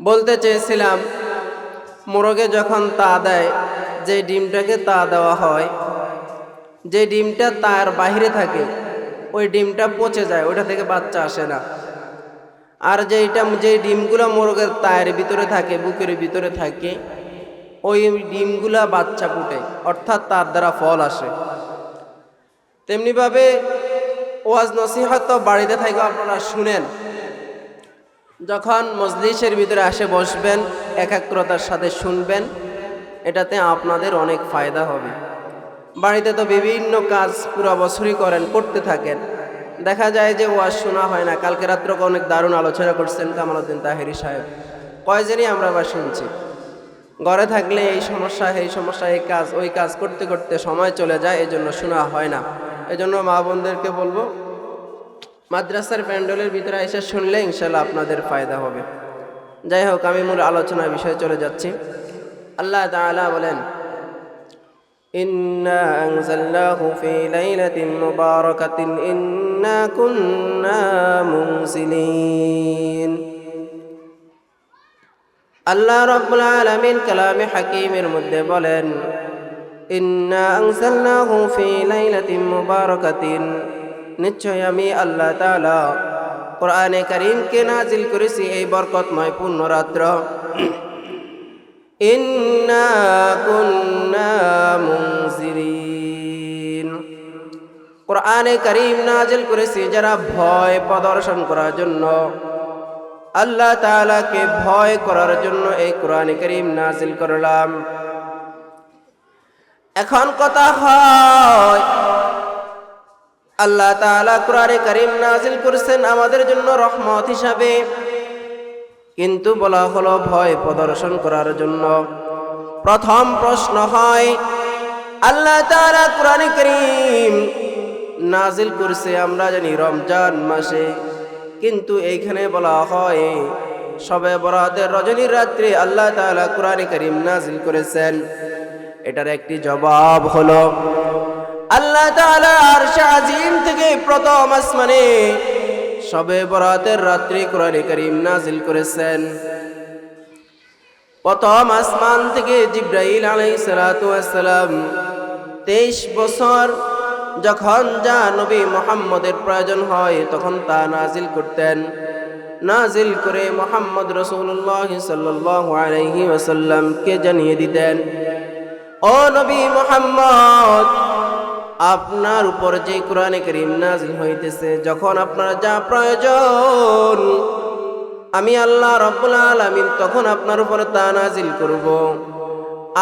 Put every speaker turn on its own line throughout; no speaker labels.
বলতে চেয়েছিলাম, মোরগে যখন তা দেয়, যে ডিমটাকে তা দেওয়া হয়, যে ডিমটা তার বাইরে থাকে, ওই ডিমটা পচে যায় ওটা থেকে বাচ্চা আসে না। আর যেইটা যে ডিমগুলো মোরগের তায়ের ভিতরে থাকে, বুকের ভিতরে থাকে, ওই ডিমগুলা বাচ্চা ফুটে অর্থাৎ তার দ্বারা ফল আসে। তেমনিভাবে ওয়াজ নসিহত বাড়িতে থেকে আপনারা শুনেন যখন মজলিসের ভিতরে আসে বসবেন, একাগ্রতার সাথে শুনবেন, এটাতে আপনাদের অনেক ফায়দা হবে। বাড়িতে তো বিভিন্ন কাজ পুরো বছরই করেন, করতে থাকেন। দেখা যায় যে ওয়াজ শোনা হয় না। কালকে রাত্রে অনেক দারুণ আলোচনা করছেন কামালউদ্দিন তাহেরি সাহেব। কয়জনই আমরা আবার শুনছি? ঘরে থাকলে এই সমস্যা এই সমস্যা, এই কাজ, ওই কাজ করতে করতে সময় চলে যায় এই জন্য শোনা হয় না। এই জন্য মা বোনদেরকে বলব মাদ্রাসার প্যান্ডেলের ভিতরে এসে শুনলে ইনশাল্লাহ আপনাদের ফায়দা হবে যাই হোক আমি মূল আলোচনার বিষয়ে চলে যাচ্ছি আল্লাহ তাআলা বলেন إنا أنزلناه في ليلة مباركة إنا كنا منزلين আল্লাহ রব্বুল আলামিন কালামে হাকিমের মধ্যে বলেন ইন্না আনজালনাহু ফি লাইলাতিন মুবারাকাতিন নিশ্চয় আমি আল্লাহ তাআলা কোরআনে কারীমকে নাজিল করেছি এই বরকতময় পূর্ণ রাত্র ইন্না কুন্না মুনজিরিন। কোরআনে কারীম নাজিল করেছি যারা ভয় প্রদর্শন করার জন্য। আল্লাহ তাআলাকে ভয় করার জন্য এই কোরআনে করিম নাজিল করলাম। এখন কথা হয় আল্লাহ তাআলা কোরআনে করিম নাজিল করেছেন আমাদের জন্য রহমত হিসাবে। কিন্তু বলা হলো ভয় প্রদর্শন করার জন্য। প্রথম প্রশ্ন হয়, আল্লাহ তাআলা কোরআনে করিম নাজিল করছে আমরা জানি রমজান মাসে। কিন্তু এইখানে বলা হয়, সবে বরাতের রজনীর রাত্রে আল্লাহ তাআলা কোরআনে করিম নাজিল করেছেন। এটার একটি জবাব হলো আল্লাহ তাআলা আরশে থেকে প্রথম আসমানে সবে বরাতের রাত্রি কোরআনে করিম নাজিল করেছেন। প্রথম আসমান থেকে জিব্রাইল ওয়াসসালাম 23 বছর যখন যা নবী মোহাম্মদের প্রয়োজন হয় তখন তা নাজিল করতেন। নাজিল করে মোহাম্মদ রসুল্লাহ সাল্লাহ আলহি ওসাল্লামকে জানিয়ে দিতেন, ও নবী মোহাম্মদ আপনার উপর যে কোরআনে করিম নাজিল হইতেছে, যখন আপনার যা প্রয়োজন, আমি আল্লাহ রব্বুল আলমিন তখন আপনার উপর তা নাজিল করব।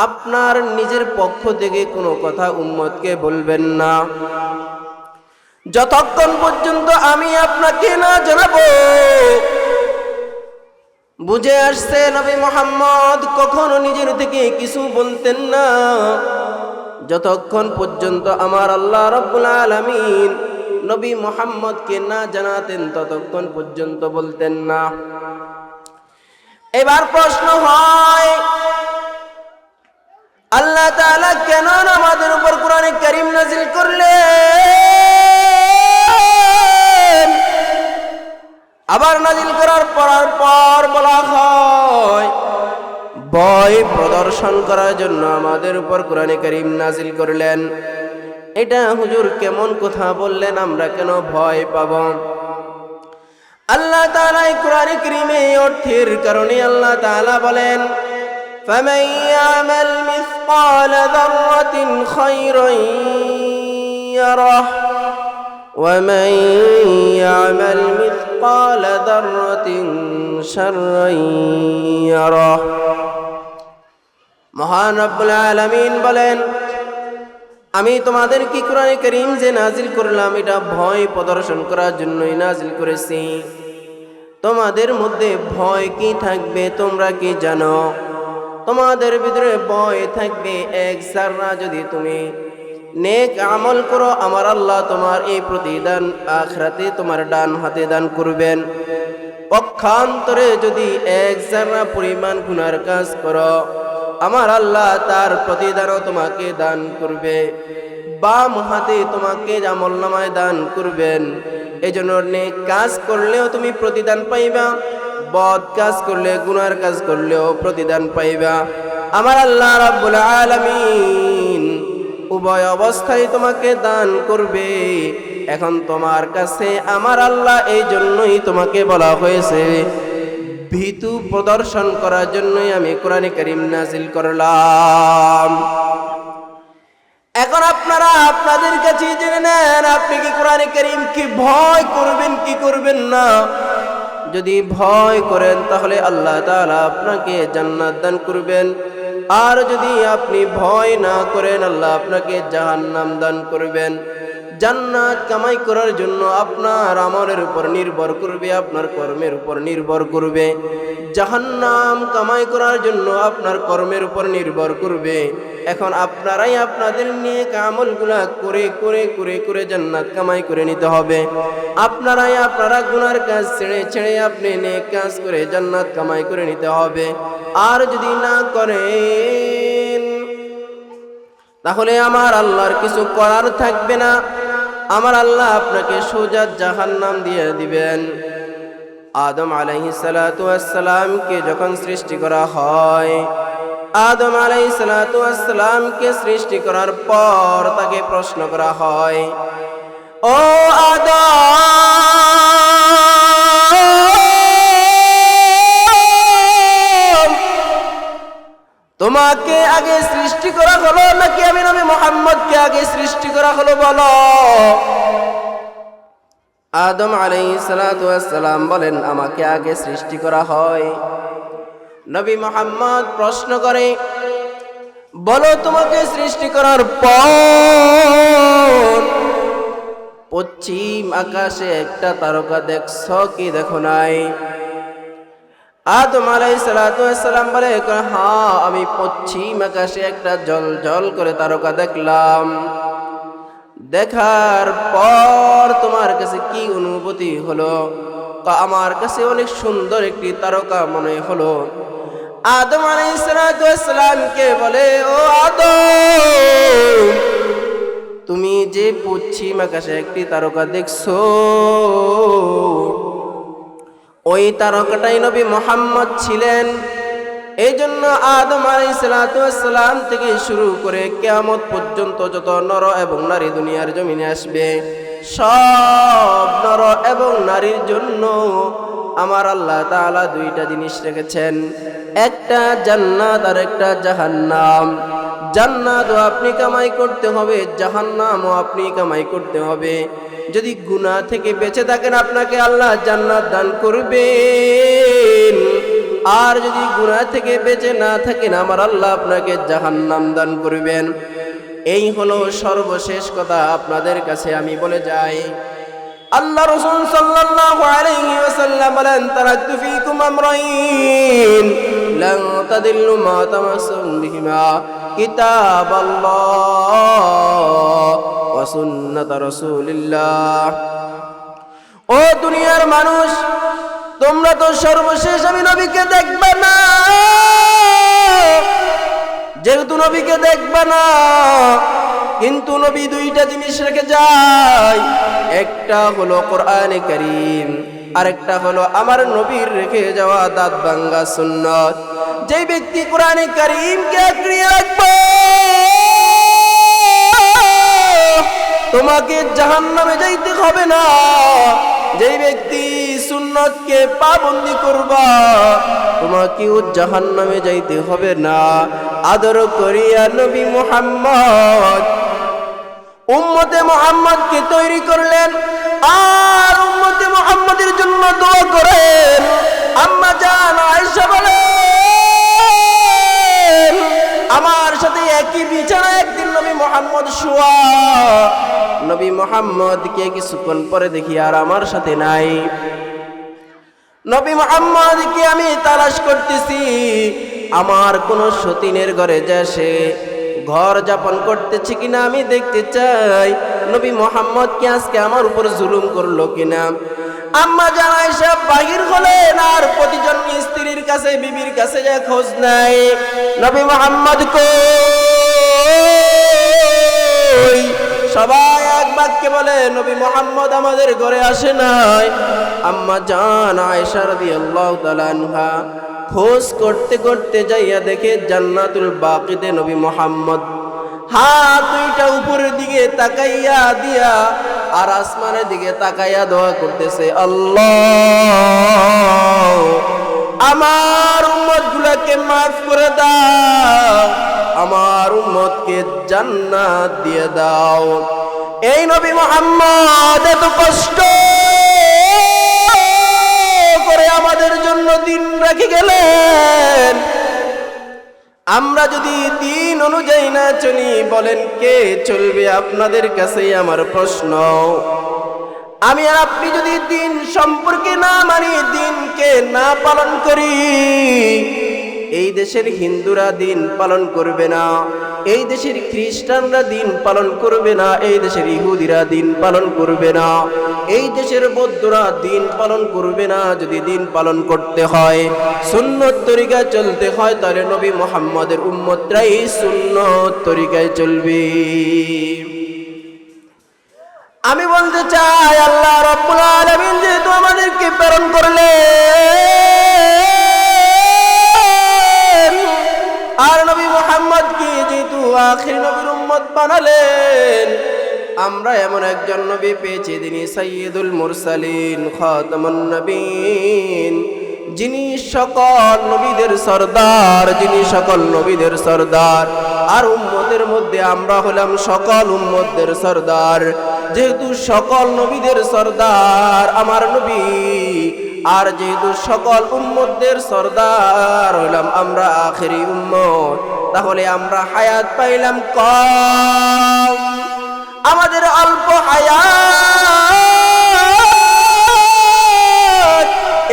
আপনার নিজের পক্ষ থেকে কোনো কথা উম্মতকে বলবেন না। যতক্ষণ পর্যন্ত আমি আপনাকে না জানাব, বুঝে আসছে নবী মোহাম্মদ কখনো নিজের থেকে কিছু বলতেন না। যতক্ষণ পর্যন্ত আমার আল্লাহ রব্বুল আলমিন নবী মোহাম্মদকে না জানাতেন, ততক্ষণ পর্যন্ত বলতেন না। এবার প্রশ্ন হয়, আল্লাহ তাআলা কেন আমাদের উপর কোরআনে কারীম নাজিল করলেন? আবার নাজিল করার পর পর বলা হয় ভয় প্রদর্শন করার জন্য আমাদের উপর কোরআনে কারীম নাজিল করলেন এটা হুজুর কেমন কথা বললেন আমরা কেন ভয় পাব আল্লাহ তাআলা এই কোরআনে কারীমে এই অর্থের কারণে আল্লাহ তাআলা বলেন فمن يعمل مثقال ذرة خيرا يره ومن يعمل مثقال ذرة شرا يره মহান রব্বুল আলামিন বলেন, আমি তোমাদের কি কোরআনে করিম যে নাজিল করলাম, এটা ভয় প্রদর্শন করার জন্যই নাজিল করেছি। তোমাদের মধ্যে ভয় কি থাকবে তোমরা কি জানো? তোমাদের ভিতরে ভয় থাকবে এক সাররা যদি তুমি নেক আমল করো, আমার আল্লাহ তোমার এই প্রতিদান আখরাতে তোমার ডান হাতে দান করবেন। পক্ষান্তরে যদি এক জাররা পরিমাণ গুনার কাজ করো আমার আল্লাহ তার প্রতিদানও তোমাকে দান করবে। বাম হাতে তোমাকে আমল নামায় দান করবেন এই জন্য কাজ করলেও তুমি প্রতিদান পাইবা, বদ কাজ করলে, গুনার কাজ করলেও প্রতিদান পাইবা। আমার আল্লাহ রাব্বুল আলামিন উভয় অবস্থায় তোমাকে দান করবে। এখন তোমার কাছে আমার আল্লাহ এই জন্যই তোমাকে বলা হয়েছে ভীতু প্রদর্শন করার জন্যই আমি কোরআনে করিম নাজিল করলাম। এখন আপনারা আপনাদের কাছে জেনে নেন, আপনি কি কোরআনে করিম কি ভয় করবেন, কি করবেন না? যদি ভয় করেন, তাহলে আল্লাহ তাআলা আপনাকে জান্নাত দান করবেন। আর যদি আপনি ভয় না করেন, আল্লাহ আপনাকে জাহান্নাম দান করবেন। জান্নাত কামাই করার জন্য আপনার আমলের উপর নির্ভর করবে, আপনার কর্মের উপর নির্ভর করবে। জাহান্নাম কামাই করার জন্য আপনার কর্মের উপর নির্ভর করবে। এখন আপনারাই আপনাদের নিয়ে আমলগুলা করে করে করে করে জান্নাত কামাই করে নিতে হবে। আপনারাই আপনারা গুনার কাজ ছেড়ে ছেড়ে আপনি নেক কাজ করে জান্নাত কামাই করে নিতে হবে। আর যদি না করেন, তাহলে আমার আল্লাহর কিছু করার থাকবে না। আমার আল্লাহ আপনাকে সোজা জাহান্নাম দিয়ে দিবেন। আদম আলাইহি সালাতামকে যখন সৃষ্টি করা হয়, আদম আলাই সালাতামকে সৃষ্টি করার পর তাকে প্রশ্ন করা হয়, ও আদম তোমাকে আগে সৃষ্টি করা হলো নাকি আমি নবী মোহাম্মদকে আগে সৃষ্টি করা হলো, বলো? আদম আলাই সালাম বলেন, আমাকে আগে সৃষ্টি করা হয়। নবী মোহাম্মদ প্রশ্ন করে, বলো তোমাকে সৃষ্টি করার পর পশ্চিম আকাশে একটা তারকা দেখছ কি দেখো নাই? আদম আলাই সালাম বলে হ্যাঁ আমি পশ্চিম আকাশে একটা জল জল করে তারকা দেখলাম। দেখার পর তোমার কাছে কি অনুভূতি হলো? আমার কাছে অনেক সুন্দর একটি তারকা মনে হলো। আদম আলাই আলাইসালামকে বলে, ও আদম, তুমি যে পশ্চিম আকাশে একটি তারকা দেখছ ওই তারকাটাই নবী মোহাম্মদ ছিলেন। এই জন্য আদম আলাইসালাম থেকে শুরু করে কেয়ামত পর্যন্ত যত নর এবং নারী দুনিয়ার জমিনে আসবে, সব নর এবং নারীর জন্য আমার আল্লাহ তাআলা দুইটা জিনিস রেখেছেন। একটা জান্নাত আর একটা জাহান্নাম। জান্নাতও আপনি কামাই করতে হবে, জাহান্নামও আপনি কামাই করতে হবে। যদি গুনাহ থেকে বেঁচে থাকেন, আপনাকে আল্লাহ জান্নাত দান করবেন। আর যদি গুনাহ থেকে বেঁচে না থাকেন, আমার আল্লাহ আপনাকে জাহান্নাম দান করবেন। এই হলো সর্বশেষ কথা আপনাদের কাছে আমি বলে যাই। আল্লাহ রসুল সাল্লাল্লাহু আলাইহি ওয়াসাল্লাম বলেন তারাকতু ফীকুম আমরাইন, লান তাদিল্লু মা বিহিমা কিতাবাল্লাহ। ও দুনিয়ার মানুষ, তোমরা তো সর্বশেষ আমি নবীকে দেখবে না। যেহেতু নবীকে দেখবে না, কিন্তু নবী দুইটা জিনিস রেখে যায়। একটা হলো কোরআনে করিম, আরেকটা হলো আমার নবীর রেখে যাওয়া দাঁত ভাঙ্গা সুন্নত। যে ব্যক্তি কোরআনে করিমকে আঁকড়িয়ে রাখবে তোমাকে জাহান্নামে যাইতে হবে না। যেই ব্যক্তি সুন্নতকে পাবন্দি করবা, তোমাকেও জাহান্নামে যাইতে হবে না। আদর করিয়া নবী মোহাম্মদ, উম্মতে মোহাম্মদকে তৈরি করলেন আর উম্মতে মোহাম্মদের জন্য দোয়া করেন। আম্মা জান, আয়েশা বলেন, আমার সাথে একই বিছানা একদিন নবী মোহাম্মদ শুয়া। নবী মোহাম্মদকে কিছুক্ষণ পরে দেখি আর আমার সাথে নাই। নবী মোহাম্মদকে আমি তালাশ করতেছি। আমার কোন সতীনের ঘরে যাসে ঘর যাপন করতেছে কিনা আমি দেখতে চাই। নবী মোহাম্মদ কি আজকে আমার উপর জুলুম করল কিনা? আম্মা জানাই সব বাহির হলেন আর প্রতিজন স্ত্রীর কাছে, বিবির কাছে যা খোঁজ নাই। নবী মোহাম্মদ কই? সবাই এক বাক্যে বলে, নবী মোহাম্মদ আমাদের ঘরে আসে নাই। আম্মা জান আয়েশা রাদিয়াল্লাহু তাআলা আনহা খোঁজ করতে করতে যাইয়া দেখে, জান্নাতুল বাকিতে নবী মোহাম্মদ। হাত দুইটা উপরের দিকে তাকাইয়া দিয়া আর আসমানের দিকে তাকাইয়া দোয়া করতেছে, আল্লাহ, আমার উম্মত গুলাকে মাফ করে দাও। আমার উম্মতকে জান্নাত দিয়ে দাও। এই নবী মোহাম্মদ এত কষ্ট করে আমাদের জন্য দিন রাখি গেলেন। আমরা যদি দিন অনুযায়ী না চলি, বলেন কে চলবে আপনাদের কাছেই আমার প্রশ্ন। আমি আর আপনি যদি দিন সম্পর্কে না মানি, দিনকে না পালন করি, এই দেশের হিন্দুরা দিন পালন করবে না। এই দেশের খ্রিস্টানরা দিন পালন করবে না, এই দেশের ইহুদিরা দিন পালন করবে না। এই দেশের বৌদ্ধরা দিন পালন করবে না, যদি দিন পালন করতে হয়, সুন্নত তরিকায় চলতে হয়, তাহলে নবী মোহাম্মদের উম্মতরাই সুন্নত তরিকায় চলবে। আমি বলতে চাই, আল্লাহ রব্বুল আলামিন যেহেতু আমাদেরকে প্রেরণ করলেন আর মোহাম্মদ কি যেহেতু আখির নবীর উম্মত বানালেন? আমরা এমন একজন নবী পেয়েছি যিনি সৈয়দুল মুরসালিন, খাতামুন নবীন। যিনি সকল নবীদের সর্দার, যিনি সকল নবীদের সর্দার। আর উম্মতের মধ্যে আমরা হলাম সকল উম্মতদের সর্দার। যেহেতু সকল নবীদের সর্দার আমার নবী আর যেহেতু সকল উম্মতদের সর্দার হইলাম, আমরা আখেরি উম্মত, তাহলে আমরা হায়াত পাইলাম কম। আমাদের অল্প হায়াত।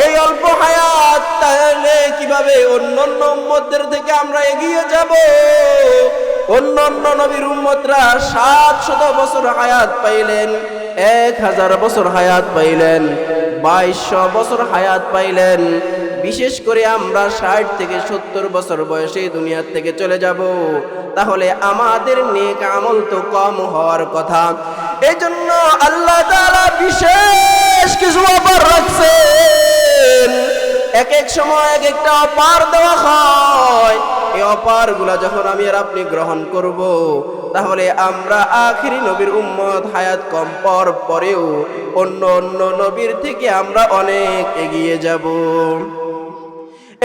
এই অল্প হায়াত তাহলে কীভাবে অন্য অন্য উম্মতদের থেকে আমরা এগিয়ে যাব? অন্য অন্য নবীর উম্মতরা সাত শত বছর হায়াত পাইলেন, এক হাজার বছর হায়াত পাইলেন। বাইশশো বছর হায়াত পাইলেন। বিশেষ করে আমরা ষাট থেকে সত্তর বছর বয়সে দুনিয়ার থেকে চলে যাব। তাহলে আমাদের নেক আমল তো কম হওয়ার কথা। এই জন্য আল্লাহ তাআলা বিশেষ কিছু অফার রাখছেন। এক এক সময় এক একটা অপার দেওয়া হয়। এই অপারগুলা যখন আমি আর আপনি গ্রহণ করব, তাহলে আমরা আখিরি নবীর উম্মত হায়াত কম পর পরেও অন্য অন্য নবীর থেকে আমরা অনেক এগিয়ে যাব।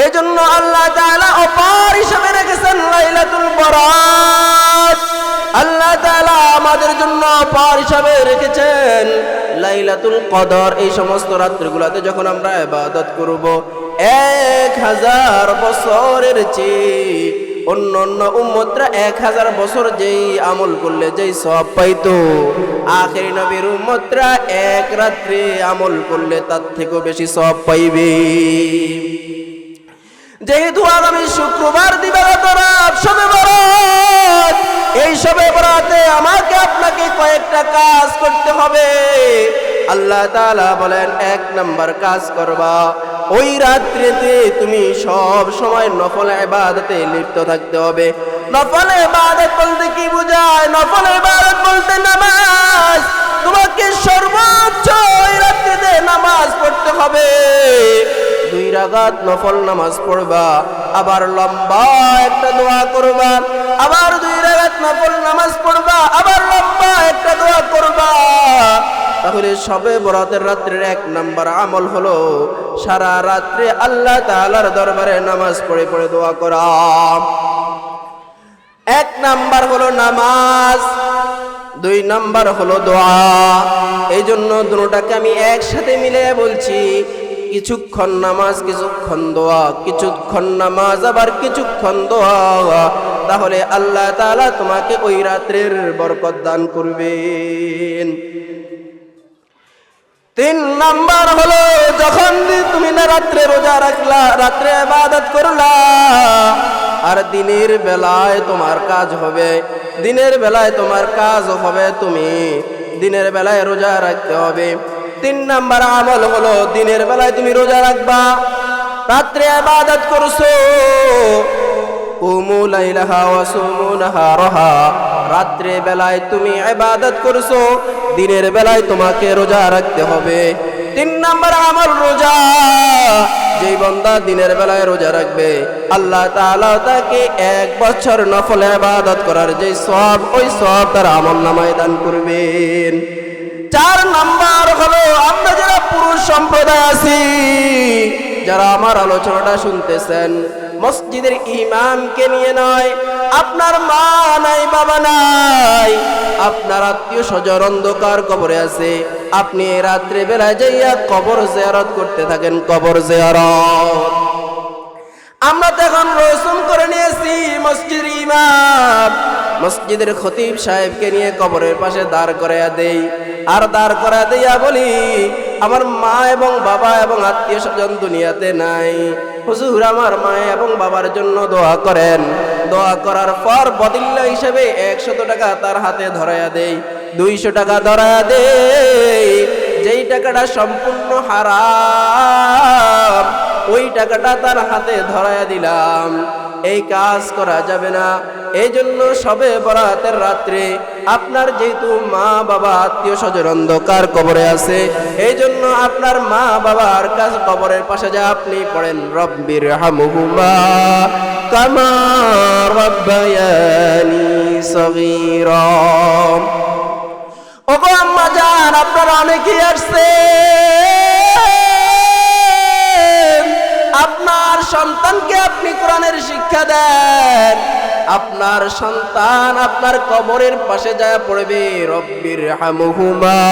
এই জন্য আল্লাহ তাআলা অপার হিসেবে রেখেছেন লাইলাতুল বরাত আল্লাহ তাআলা আমাদের জন্য অপার হিসাবে রেখেছেন। লাইলাতুল কদর, এই সমস্ত রাত্রিগুলোতে যখন আমরা ইবাদত করব, এক হাজার বছরের চেয়ে অন্য অন্য উম্মতরা এক হাজার বছর যেই আমল করলে, যেই সব পাইতো, আখেরি নবীর উম্মতরা এক রাত্রে আমল করলে তার থেকেও বেশি সব পাইবে। যেহেতু আগামী শুক্রবার দিবাগত রাত সবে এই সবে বরাতে আমাকে আপনাকে কয়েকটা কাজ করতে হবে। আল্লাহ তাআলা বলেন, এক নাম্বার কাজ করবা, ওই রাত্রিতে তুমি সব সময় নফল ইবাদতে লিপ্ত থাকতে হবে। নফল ইবাদত বলতে কি বোঝায়? নফল ইবাদত বলতে নামাজ। তোমাকে সর্বোচ্চ ওই রাত্রিতে নামাজ পড়তে হবে। রাগাত নফল নামাজ পড়বা। আবার লম্বা একটা দোয়া করবা। আবার দুই রাগাত নফল নামাজ পড়বা। আবার লম্বা একটা দোয়া করবা। তাহলে সবে বরাতের রাত্রের এক নাম্বার আমল হলো, সারা রাত্রে আল্লাহ তাআলার দরবারে নামাজ পড়ে পড়ে দোয়া করা। এক নাম্বার হলো নামাজ, দুই নাম্বার হলো দোয়া। এই জন্য দুটাকে আমি একসাথে মিলে বলছি কিছুক্ষণ নামাজ, কিছুক্ষণ দোয়া, কিছুক্ষণ নামাজ, আবার কিছুক্ষণ দোয়া। তাহলে আল্লাহ তাআলা তোমাকে ওই রাত্রের বরকত দান করবেন। তিন নাম্বার হলো, যখন তুমি না রাত্রে রোজা রাখলা, রাত্রে আবাদত করলা, আর দিনের বেলায় তোমার কাজ হবে, দিনের বেলায় তোমার কাজ হবে তুমি, দিনের বেলায় রোজা রাখতে হবে। তিন নাম্বার আমল হলো দিনের বেলায় তুমি রোজা রাখবা, রাত্রে আবাদত করছ। কুমু লাইলাহা ওয়া সুমু নাহারাহা, রাত্রে বেলায় তুমি ইবাদত করছ, দিনের বেলায় তোমাকে রোজা রাখতে হবে। তিন নাম্বার আমল রোজা, যেই বন্দা দিনের বেলায় রোজা রাখবে, আল্লাহ তাআলা তাকে এক বছর নফল ইবাদত করার যে সব ওই সব তার আমল নামায় দান করবেন। চার নাম্বার হলো, আমরা যারা পুরুষ সম্প্রদায় আছি, যারা আমার আলোচনাটা শুনতেছেন, মসজিদের ইমামকে নিয়ে নয়, আপনার মা নাই, বাবা নাই, আপনার আত্মীয় স্বজন অন্ধকার কবরে আছে, আপনি রাত্রে বেলায় যাইয়া কবর জেয়ারত করতে থাকেন, কবর জেয়ারত। আমরা তো এখন রসুম করে নিয়েছি মসজিদ ইমাম। মসজিদের খতিব সাহেবকে নিয়ে কবরের পাশে দাঁড় করাইয়া দেই। আর দাঁড় করা দিয়া বলি, আমার মা এবং বাবা এবং আত্মীয় স্বজন দুনিয়াতে নাই। হুজুর আমার মা এবং বাবার জন্য দোয়া করেন। দোয়া করার পর বদিল্লা হিসেবে একশত টাকা তার হাতে ধরাইয়া দেই। দুইশো টাকা ধরাইয়া দেই। যেই টাকাটা সম্পূর্ণ হারাম ওই টাকাটা তার হাতে ধরাইয়া দিলাম। এই কাজ করা যাবে না। এই জন্য সবে বরাতের রাত্রে আপনার যেহেতু মা বাবা আত্মীয় স্বজন অন্ধকার কবরে আছে এই জন্য আপনার মা বাবার কাজ কবরের পাশে যা আপনি পড়েন, রব্বির হামুহুমা কামা রব্বায়ানি সগীরা। ওগো আম্মা জান, আপনারা অনেকেই আসছে আপনার সন্তানকে আপনি কোরআনের শিক্ষা দেন। আপনার সন্তান আপনার কবরের পাশে যায় পড়বে, রব্বির হামহুমা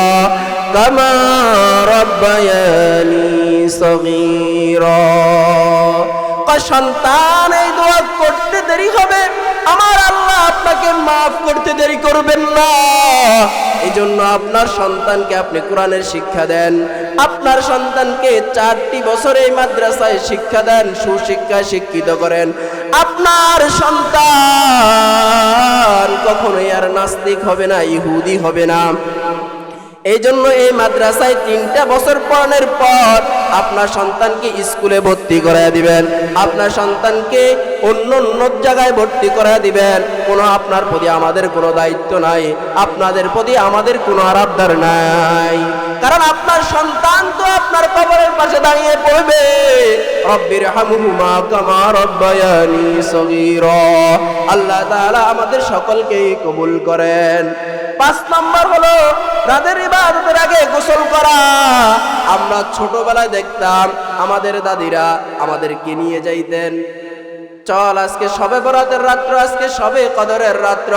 কামা রব্বায়ানি সগীরা। সন্তান, এই দোয়া করতে দেরি হবে? আমার আল্লাহ আপনাকে মাফ করতে দেরি করবেন না। এই জন্য আপনার সন্তানকে আপনি কোরআনের শিক্ষা দেন। আপনার সন্তানকে চারটি বছর এই মাদ্রাসায় শিক্ষা দেন, সুশিক্ষায় শিক্ষিত করেন। আপনার সন্তান কখনোই আর নাস্তিক হবে না, ইহুদি হবে না। এই জন্য এই মাদ্রাসায় তিনটা বছর পড়ানোর পর আপনার সন্তানকে স্কুলে ভর্তি করায় দিবেন। আপনার সন্তানকে অন্য অন্য জায়গায় ভর্তি করায় দিবেন। কোনো আপনার প্রতি আমাদের কোনো দায়িত্ব নাই। আপনাদের প্রতি আমাদের কোনো আরাবদার নাই। কারণ আপনার সন্তান তো আপনার কবরের পাশে দাঁড়িয়ে পড়বে। রব্বির হামুহুমা কামা রব্বায়ানি সগীরা। আল্লাহ তাআলা আমাদের সকলকেই কবুল করেন। পাঁচ নাম্বার হলো রাতের ইবাদতের আগে গোসল করা। আমরা ছোটবেলায় দেখতাম আমাদের দাদিরা আমাদেরকে নিয়ে যাইতেন। চল আজকে সবে বরাতের রাত্র, আজকে সবে কদরের রাত্র।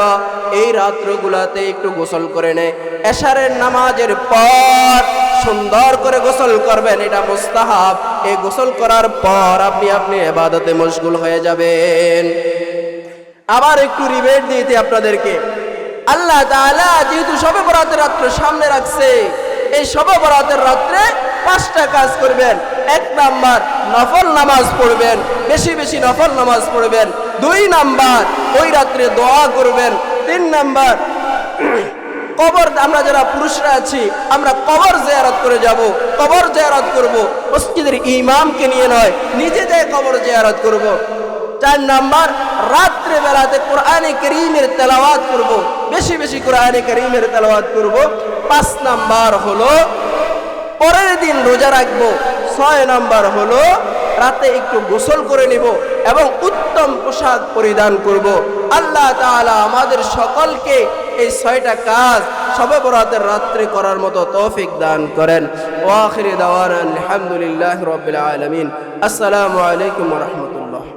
এই রাত্রগুলাতে একটু গোসল করে নে। এশারের নামাজের পর সুন্দর করে গোসল করবেন, এটা মুস্তাহাব। এই গোসল করার পর আপনি আপনি এবাদতে মশগুল হয়ে যাবেন। আবার একটু রিবেট দিতে আপনাদেরকে। আল্লাহ যেহেতু সবে বরাতের রাত্র সামনে রাখছে, এই সবে বরাতের রাত্রে পাঁচটা কাজ করবেন। এক নাম্বার নফল নামাজ পড়বেন, বেশি বেশি নফল নামাজ পড়বেন। দুই নাম্বার ওই রাত্রে দোয়া করবেন। তিন নাম্বার কবর, আমরা যারা পুরুষরা আছি, আমরা কবর জিয়ারত করে যাব। কবর জিয়ারত করব। মসজিদের ইমামকে নিয়ে নয় নিজে যায় কবর জিয়ারত করব। চার নাম্বার রাত্রে বেলাতে কোরআনে করিমের তেলাওয়াত করব। বেশি বেশি কোরআনে করিমের তেলাওয়াত করব। পাঁচ নাম্বার হলো, পরের দিন রোজা রাখব। ছয় নাম্বার হলো, রাতে একটু গোসল করে নিব এবং উত্তম পোশাক পরিধান করব। আল্লাহ তাআলা আমাদের সকলকে এই ছয়টা কাজ সবে বরাতের রাত্রে করার মতো তৌফিক দান করেন। ওয়াখিরি দাওয়ানা আলহামদুলিল্লাহ রাব্বিল আলামিন। আসসালামু আলাইকুম রাহমাতুল্লাহ।